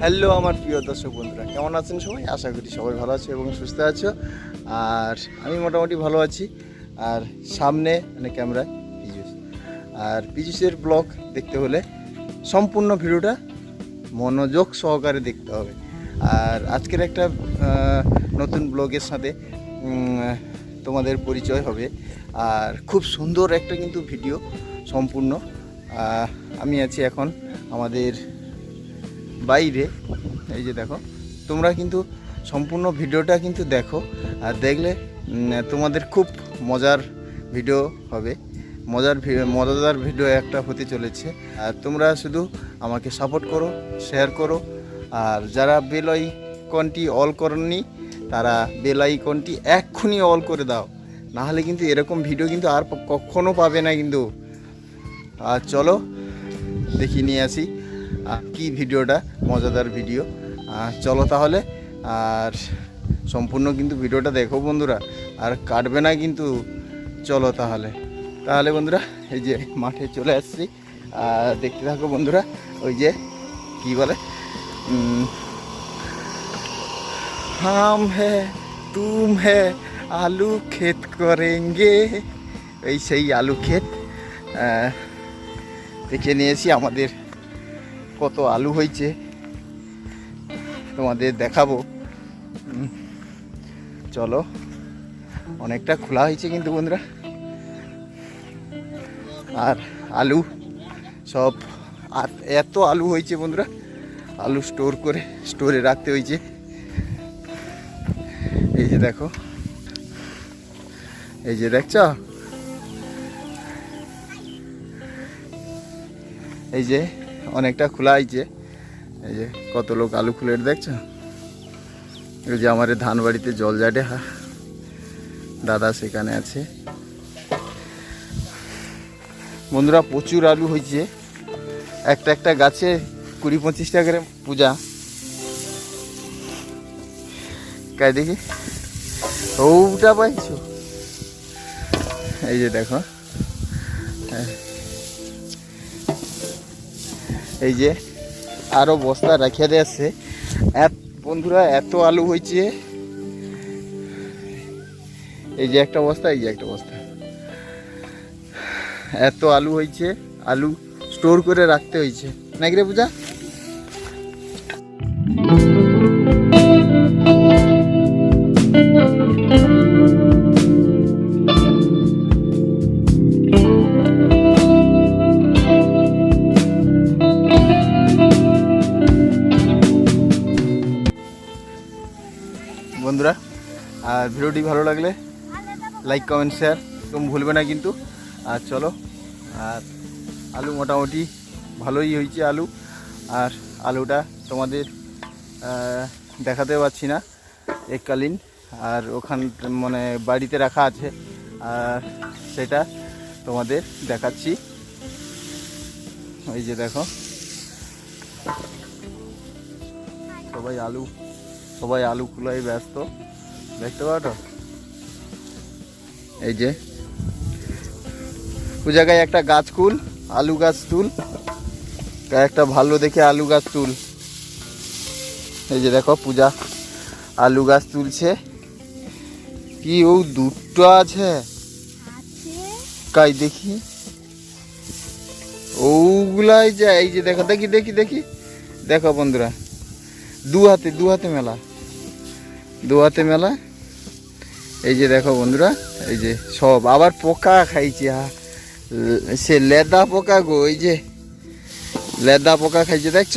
Hello আমার প্রিয় দর্শক বন্ধুরা, কেমন আছেন সবাই? আশা করি সবাই ভালো আছে এবং সুস্থ আছো। আর আমি মোটামুটি ভালো আছি। আর সামনে মানে ক্যামেরায় পিজুস আর পিজুসের ব্লগ দেখতে হলে সম্পূর্ণ ভিডিওটা মনোযোগ সহকারে দেখতে হবে। আর আজকের একটা নতুন ব্লগের সাথে তোমাদের পরিচয় হবে। আর খুব সুন্দর একটা কিন্তু ভিডিও সম্পূর্ণ। আমি আছি এখন আমাদের বাইরে, এই যে দেখো, তোমরা কিন্তু সম্পূর্ণ ভিডিওটা কিন্তু দেখো আর দেখলে তোমাদের খুব মজার ভিডিও হবে। মজার মজাদার ভিডিও একটা হতে চলেছে। আর তোমরা শুধু আমাকে সাপোর্ট করো শেয়ার করো। আর যারা বেল আইকনটি অল করেননি, তারা বেল আইকনটি এক্ষুনি অল করে দাও। নাহলে কিন্তু এরকম ভিডিও কিন্তু আর কখনো পাবে না কিন্তু। আর চলো, দেখি, নিয়ে আসি। কি ভিডিওটা? মজাদার ভিডিও। চলো তাহলে, আর সম্পূর্ণ কিন্তু ভিডিওটা দেখো বন্ধুরা, আর কাটবে না কিন্তু। চলো তাহলে। তাহলে বন্ধুরা, এই যে মাঠে চলে আসছি। আর দেখতে থাকো বন্ধুরা, ওই যে, কি বলে? হাম হ্যাঁ তুম হ্যাঁ আলু ক্ষেত করেঙ্গে। এই সেই আলু ক্ষেত। দেখে নিয়েছি আমাদের কত আলু হয়েছে, তোমাদের দেখাবো। চলো, অনেকটা খোলা হয়েছে কিন্তু বন্ধুরা। আর আলু সব, আর এত আলু হয়েছে বন্ধুরা, আলু স্টোর করে স্টোরে রাখতে হয়েছে। এই যে দেখো, এই যে দেখছ? এই যে অনেকটা খোলা হয়েছে এই যে কত লোক আলু খুলে দেখছ? এই যে আমার ধান বাড়িতে জল জাটে দাদা সেখানে আছে। বন্ধুরা প্রচুর আলু হয়েছে। একটা একটা গাছে কুড়ি পঁচিশটা করে পূজা। কাই দেখি? ওটা পাইছো? এই যে দেখো। হ্যাঁ। এই যে আরও বস্তা রাখিয়া দিয়েছে। বন্ধুরা, এত আলু হয়েছে। এই যে একটা বস্তা, এই যে একটা বস্তা। এত আলু হয়েছে, আলু স্টোর করে রাখতে হয়েছে। নাকি রে পূজা? বন্ধুরা। আর ভিডিওটি ভালো লাগলে লাইক কমেন্ট শেয়ার তুমি ভুলবে না কিন্তু। আর চলো, আর আলু মোটামুটি ভালোই হয়েছে আলু। আর আলুটা তোমাদের দেখাতে পারছি না এককালীন। আর ওখান মানে বাড়িতে রাখা আছে। আর সেটা তোমাদের দেখাচ্ছি। ওই যে দেখো, সবাই আলু সবাই আলু কুলাই ব্যস্ত। দেখতে পারো? এই যে। ওই জায়গায় একটা গাছ কুল আলু গাছ তুল। একটা ভালো দেখে আলু গাছ তুল। এই যে দেখো পূজা আলু গাছ তুলছে। কি ও দুটো আছে? কাই দেখি। ওগুলাই যা এই যে দেখো দেখি দেখি দেখি। দেখো বন্ধুরা দু হাতে দু হাতে মেলা। দোয়াতে মেলা। এই যে দেখো বন্ধুরা এই যে সব। আবার পোকা খাইছে সে লেদা পোকা গো এই যে। লেদা পোকা খাইছে দেখছ?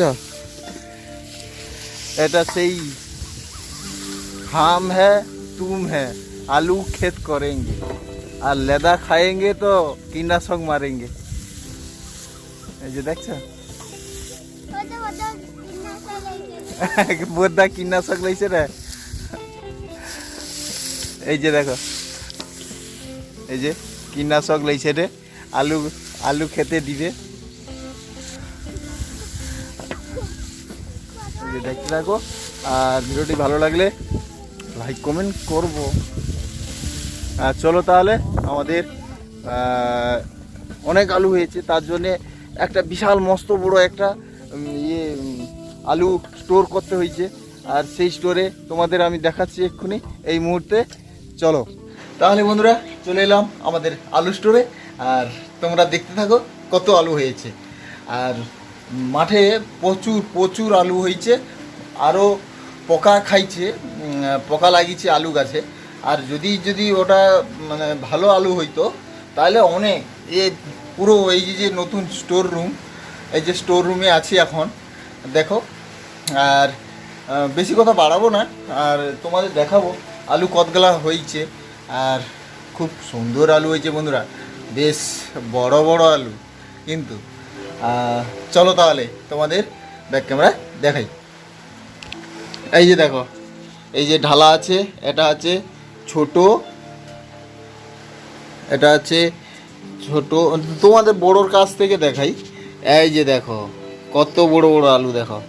এটা সেই হাম হ্যাঁ তুম হ্যাঁ। আলু ক্ষেত করেঙ্গে। আর লেদা খায়েঙ্গে তো কীটনাশক মারেঙ্গে। এই যে দেখছ? বোদ্দা কীটনাশক লাইছে রে। এই যে দেখো। এই যে কীটনাশক লাইছে রে। আলু আলু খেতে দিবে। দেখতে থাকো। আর ভিডিওটি ভালো লাগলে লাইক কমেন্ট করব। আর চলো তাহলে আমাদের অনেক আলু হয়েছে। তার জন্যে একটা বিশাল মস্ত বড় একটা ইয়ে আলু স্টোর করতে হয়েছে। আর সেই স্টোরে তোমাদের আমি দেখাচ্ছি এক্ষুনি। এই মুহূর্তে চলো। তাহলে বন্ধুরা, চলে এলাম আমাদের আলু স্টোরে আর তোমরা দেখতে থাকো কত আলু হয়েছে। আর মাঠে প্রচুর প্রচুর আলু হয়েছে। আরও পোকা খাইছে পোকা লাগিয়েছে আলু গাছে। আর যদি যদি ওটা মানে ভালো আলু হইতো, তাহলে অনেক, এ পুরো এই যে নতুন স্টোর রুম এই যে স্টোর রুমে আছি এখন। দেখো, আর বেশি কথা বাড়াবো না। আর তোমাদের দেখাবো আলু কতগুলা হয়েছে আর খুব সুন্দর আলু হয়েছে বন্ধুরা। বেশ বড় বড় আলু কিন্তু। চলো তাহলে তোমাদের ব্যাক ক্যামেরা দেখাই। এই যে দেখো, এই যে ঢালা আছে, এটা আছে ছোট, এটা আছে ছোট। তোমাদের বড়োর কাছ থেকে দেখাই। এই যে দেখো, কত বড় বড় আলু দেখো।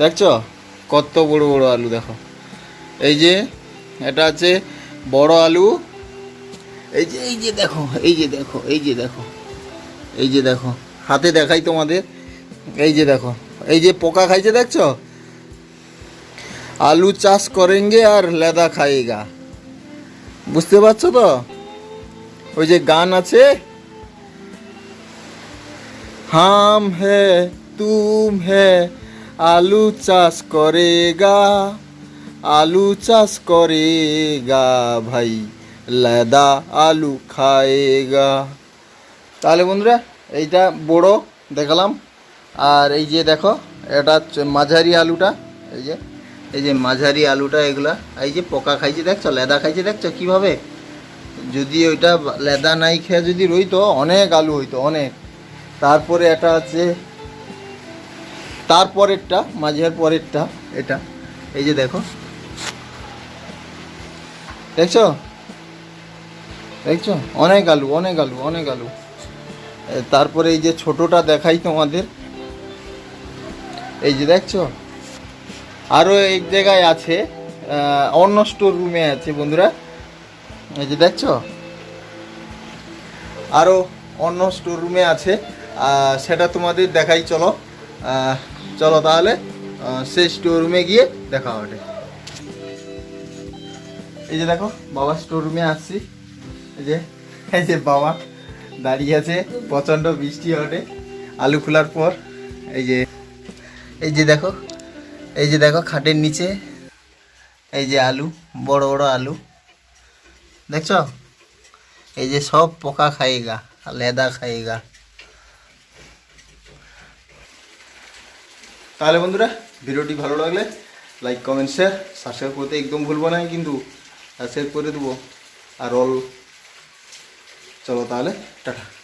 দেখছ? কত বড় বড় আলু দেখো। এই যে এটা আছে বড় আলু। এই যে এই যে দেখো, এই যে দেখো, এই যে দেখো, এই যে দেখো, হাতে দেখাই তোমাদের। এই যে দেখো, এই যে পোকা খাইছে দেখছ? আলু চাষ করেঙ্গে আর লেদা খাইগা। বুঝতে পারছ তো? ওই যে গান আছে, হাম হে, তুম হে, আলু চাষ করেগা। আলু চাষ করে গা ভাই, লেদা আলু খায় গা। তাহলে বন্ধুরা, এইটা বড় দেখালাম। আর এই যে দেখো, এটা মাঝারি আলুটা। এই যে এই যে মাঝারি আলুটা এগুলা। এই যে পোকা খাইছে, দেখছ? লেদা খাইছে, দেখছ? কীভাবে? যদি ওইটা লেদা নাই খেয়ে যদি রইতো, অনেক আলু হইতো, অনেক। তারপরে এটা আছে, তারপরেরটা, মাঝের পরেরটা, এটা। এই যে দেখো দেখছ? দেখছ? অনেক আলু অনেক আলু অনেক আলু। তারপরে এই যে ছোটটা দেখাই তোমাদের। এই যে দেখছ? আরও এক জায়গায় আছে অন্য স্টোর রুমে আছে বন্ধুরা। এই যে দেখছ? আরও অন্য স্টোর রুমে আছে সেটা তোমাদের দেখাই, চলো। চলো তাহলে সেই স্টোর রুমে গিয়ে দেখা হবে। এই যে দেখো, বাবা স্টোর রুমে আসছি। এই যে এই যে বাবা দাঁড়িয়ে আছে, প্রচণ্ড বৃষ্টি হবে আলু খোলার পর, এই যে এই যে দেখো, এই যে দেখো খাটের নিচে, এই যে আলু, বড় বড় আলু। দেখছ? এই যে সব পোকা খাইগা, লেদা খাইগা। তাহলে বন্ধুরা, ভিডিওটি ভালো লাগলে লাইক কমেন্ট শেয়ার সাবস্ক্রাইব করতে একদম ভুলবো না, কিন্তু সাবস্ক্রাইব করে দেবো। আর অল চলো তাহলে টাটা।